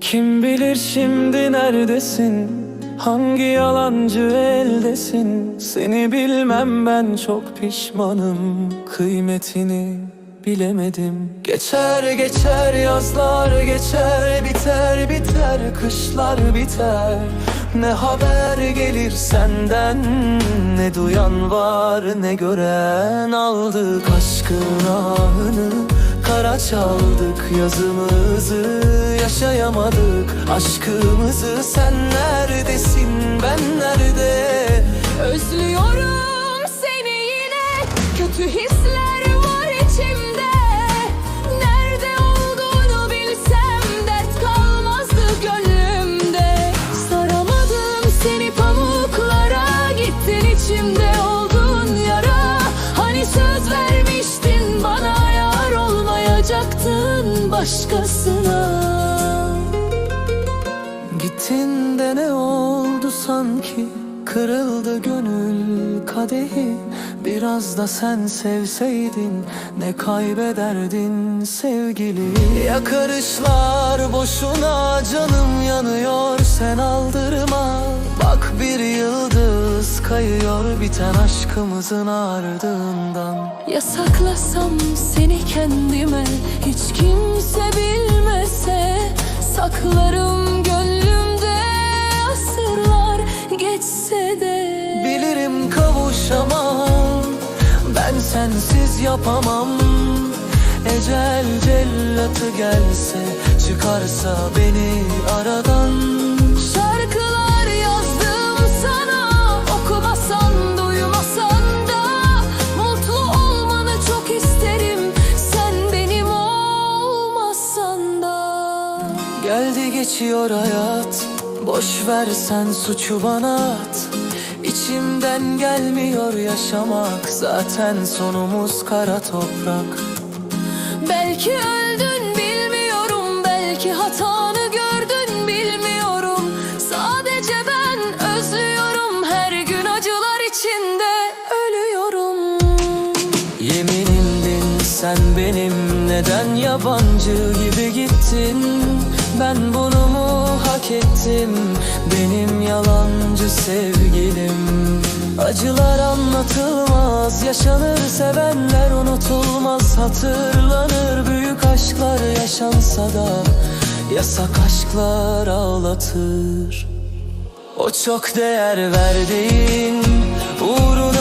Kim bilir şimdi neredesin? Hangi yalancı eldesin? Seni bilmem ben çok pişmanım. Kıymetini bilemedim. Geçer geçer yazlar geçer Biter biter kışlar biter. Ne haber gelir senden Ne duyan var ne gören Aldık aşkın çaldık yazımızı Yaşayamadık aşkımızı. Sen neredesin ben nerede? Özlüyorum başkasına. Gittin de ne oldu sanki? Kırıldı gönül kadehi. Biraz da sen sevseydin Ne kaybederdin sevgili? Yakarışlar boşuna Canım yanıyor sen aldırma. Bak bir yıldız kayıyor Biten aşkımızın ardından. Yasaklasam seni kendime Hiç kimse sensiz yapamam. Ecel cellatı gelse Çıkarsa beni aradan. Şarkılar yazdım sana Okumasan duymasan Mutlu olmanı çok isterim Sen benim olmasan Geldi geçiyor hayat Boş ver sen suçu bana at İçimden gelmiyor yaşamak Zaten sonumuz kara toprak. Belki öldün bilmiyorum. Belki hatanı gördün bilmiyorum. Sadece ben özlüyorum. Her gün acılar içinde ölüyorum. Yeminimdin sen benim neden yabancı gibi gittin? Ben bunu ettim. Benim yalancı sevgilim. Acılar anlatılmaz yaşanır sevenler unutulmaz. Hatırlanır büyük aşklar yaşansa da Yasak aşklar ağlatır. O çok değer verdiğin Uğruna